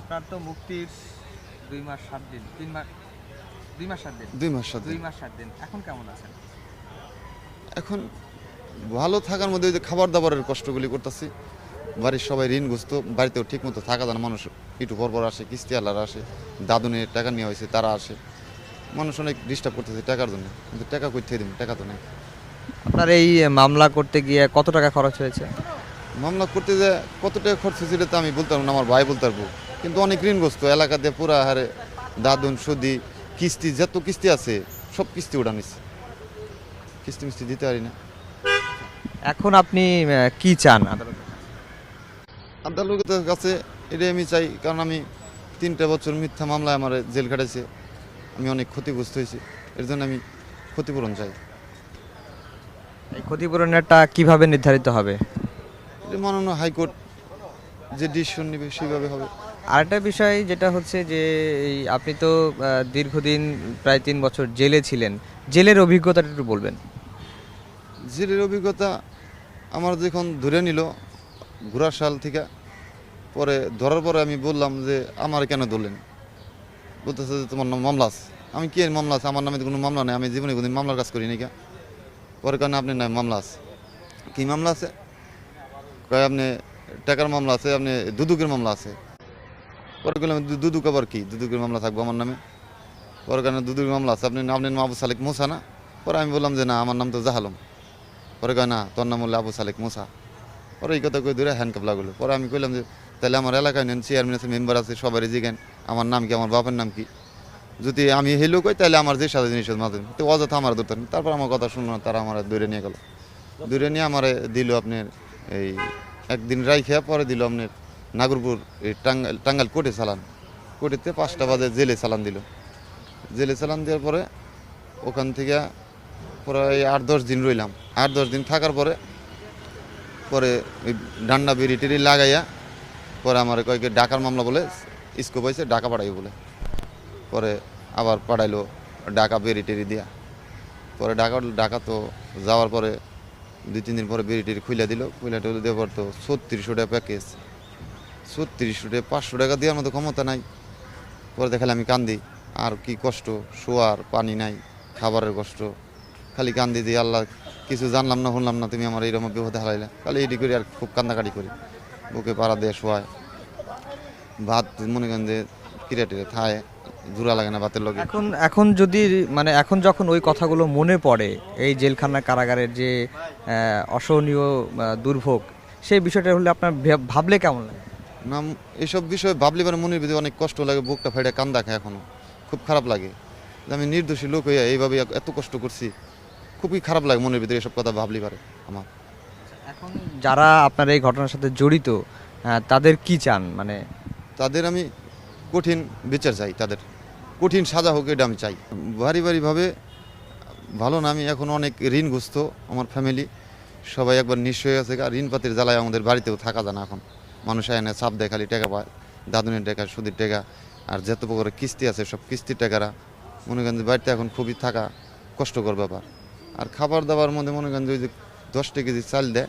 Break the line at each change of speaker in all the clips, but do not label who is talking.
আপনার তো মুক্তির দুই মাস সাত দিন তিন মাস দুই মাস সাত দিন।
দুই মাস সাত
দুই মাস সাত দিন। এখন কেমন আছেন?
এখন ভালো থাকার মধ্যে ওই যে খাবার দাবারের কষ্টগুলি করতেছি। বাড়ির সবাই ঋণগ্রস্ত বাড়িতেও ঠিক মতো থাকা যায় মানুষ একটু পর পর আসে কিস্তি আলারা আসে দাদুনের টাকা নেওয়া হয়েছে তারা আসে। মানুষ অনেক ডিস্টার্ব করতেছে টাকার জন্য। কিন্তু টাকা থেকে দিন টাকা তো নেই।
আপনার এই মামলা করতে গিয়ে কত টাকা খরচ হয়েছে?
মামলা করতে যে কত টাকা খরচ হয়েছিল তা আমি বলতে পারব না। আমার ভাই বলতে পারব। কিন্তু অনেক ঋণগ্রস্ত এলাকাতে পুরা হারে দাদুন সুদি কিস্তি যত কিস্তি আছে সব কিস্তি উঠা নিচ্ছে কিস্তি মিস্তি দিতে পারি না।
এখন আপনি কি চান আদালতে
আদালতের কাছে এটাই আমি চাই কারণ আমি তিনটা বছর মিথ্যা মামলায় আমার জেল কাটাইছে আমি অনেক ক্ষতিগ্রস্ত হয়েছি এর জন্য আমি ক্ষতিপূরণ চাই।
এই ক্ষতিপূরণেরটা কীভাবে নির্ধারিত হবে?
এটা মাননীয় হাইকোর্ট যে ডিসিশন নেবে সেইভাবে হবে।
আরেকটা বিষয় যেটা হচ্ছে যে এই আপনি তো দীর্ঘদিন প্রায় তিন বছর জেলে ছিলেন, জেলের অভিজ্ঞতাটা একটু বলবেন।
জেলের অভিজ্ঞতা আমার যখন ধরে নিল ঘোড়ার সাল থেকে, পরে ধরার পরে আমি বললাম যে, আমার কেন ধরলেন? বলতেছে যে, তোমার নাম মামলা আছে। আমি, কি মামলা আছে? আমার নামে কোনো মামলা নেই, আমি জীবনে কোনোদিন মামলার কাজ করি নাকি পরে কারণে আপনার নামে মামলা আছে। কি মামলা আছে? কয়, আপনি টাকার মামলা আছে, আপনি দুদুকের মামলা আছে। পরে গেলাম দুদুক আবার কি? দুদুকের মামলা থাকব আমার নামে? পরে কারণে দুদুকের মামলা আছে, আপনি আপনার নাম আবু সালেক মোসা না? পরে আমি বললাম যে, না, আমার নাম তো জাহালম। পরে কয়, না, তোর নাম হলো আবু সালেক মোসা। পরে এই কথা কই ধরে হ্যান্ডকাপ লাগল। পরে আমি কইলাম যে তাহলে আমার এলাকায় নেন চেয়ারম্যান আছে মেম্বার আছে, সবারই জিজ্ঞেন আমার নাম কি, আমার বাপের নাম কি? যদি আমি হেলো কই তাহলে আমার যে সাদা জিনিস মাঝে তো অযথা আমার ধরতেন তারপর আমার কথা শুনলো তারা আমার দূরে নিয়ে গেল। দূরে নিয়ে আমার দিল আপনার এই একদিন রাইখে, পরে দিল আপনার নাগরপুর টাঙ্গাল টাঙ্গাইল কোর্টে চালান। কোর্টেতে পাঁচটা বাজে জেলে চালান দিল। জেলে চালান দেওয়ার পরে ওখান থেকে প্রায় আট দশ দিন রইলাম। আট দশ দিন থাকার পরে পরে ওই ডান্ডা বিড়ি টেরি লাগাইয়া পরে আমার কয়েকে ডাকার মামলা বলে স্কোপ হয়েছে ডাকা পাঠাই বলে। পরে আবার পাঠাইলো ডাকা বেরি টেরি দিয়া। পরে ডাকা ডাকা তো যাওয়ার পরে দুই তিন দিন পরে বেরি টেরি খুলে দিল। খুলে টেলে দেওয়ার পর তো ছত্রিশশো টাকা প্যাকেজ ছত্রিশশো টাকা পাঁচশো টাকা দেওয়ার মতো ক্ষমতা নাই। পরে দেখালে আমি কান্দি, আর কি কষ্ট, শোয়ার পানি নাই, খাবারের কষ্ট। খালি কান্দি দিয়ে আল্লাহ কিছু জানলাম না, শুনলাম না, তুমি আমার এইরকম বিপদে হারাইলা খালি এটি করি আর খুব কান্দাকাটি করি। বুকে পাড়া দিয়ে শোয়ায়। ভাত মনে করেন যে কিরে টিরে থায়, জোড়া লাগে না ভাতের লগে।
এখন এখন যদি মানে এখন যখন ওই কথাগুলো মনে পড়ে, এই জেলখানা কারাগারের যে অসহনীয় দুর্ভোগ, সেই বিষয়টা হলে আপনার ভাবলে কেমন লাগে?
নাম এসব বিষয়ে ভাবলে পারে মনের ভিতরে অনেক কষ্ট লাগে বুকটা ফেটে কান্দা খায় এখনও। খুব খারাপ লাগে। যে আমি নির্দোষী লোক হইয়া এইভাবে এত কষ্ট করছি খুবই খারাপ লাগে মনের ভিতরে এসব কথা ভাবলি পারে আমার।
এখন যারা আপনার এই ঘটনার সাথে জড়িত তাদের কি চান? মানে
তাদের আমি কঠিন বিচার চাই তাদের। কঠিন সাজা হোক এটা আমি চাই। ভারী ভারীভাবে ভালো না আমি এখন অনেক ঋণগ্রস্ত আমার ফ্যামিলি সবাই একবার নিঃস্ব হয়ে গেছে ঋণপাতির জ্বালায় আমাদের বাড়িতেও থাকা যায় না এখন। মানুষ এনে চাপ দেয় খালি টাকা পায় দাদুনের টাকা সুদের টাকা আর যত প্রকারের কিস্তি আছে সব কিস্তির টাকারা মনে করেন যে বাড়িতে এখন খুবই থাকা কষ্টকর ব্যাপার। আর খাবার দাবার মধ্যে মনে করেন যে ওই যে দশটা কেজি চাল দেয়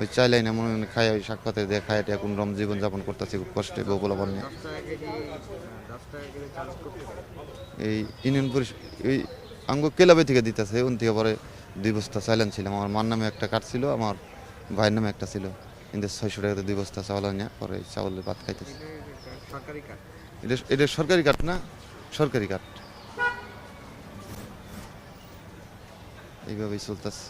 ওই চাইলাই না মনে করেন খায় ওই শাক পাতে দেয় খায় এখন রম জীবনযাপন করতেছি খুব কষ্টে বউগুলো নিয়ে এই ইউনিয়ন পরিষদ এই আঙ্গ ক্লাবে থেকে দিতেছে উন থেকে পরে দুই বস্তা চাইলেন ছিলাম আমার মার নামে একটা কার্ড ছিল আমার ভাইয়ের নামে একটা ছিল। কিন্তু ছয়শো টাকাতে দুই বস্তা চাউল নিয়ে পরে চাউলের ভাত খাইতেছে। এটা এটা সরকারি কাঠ না সরকারি কাঠ। এইভাবেই চলতেছে।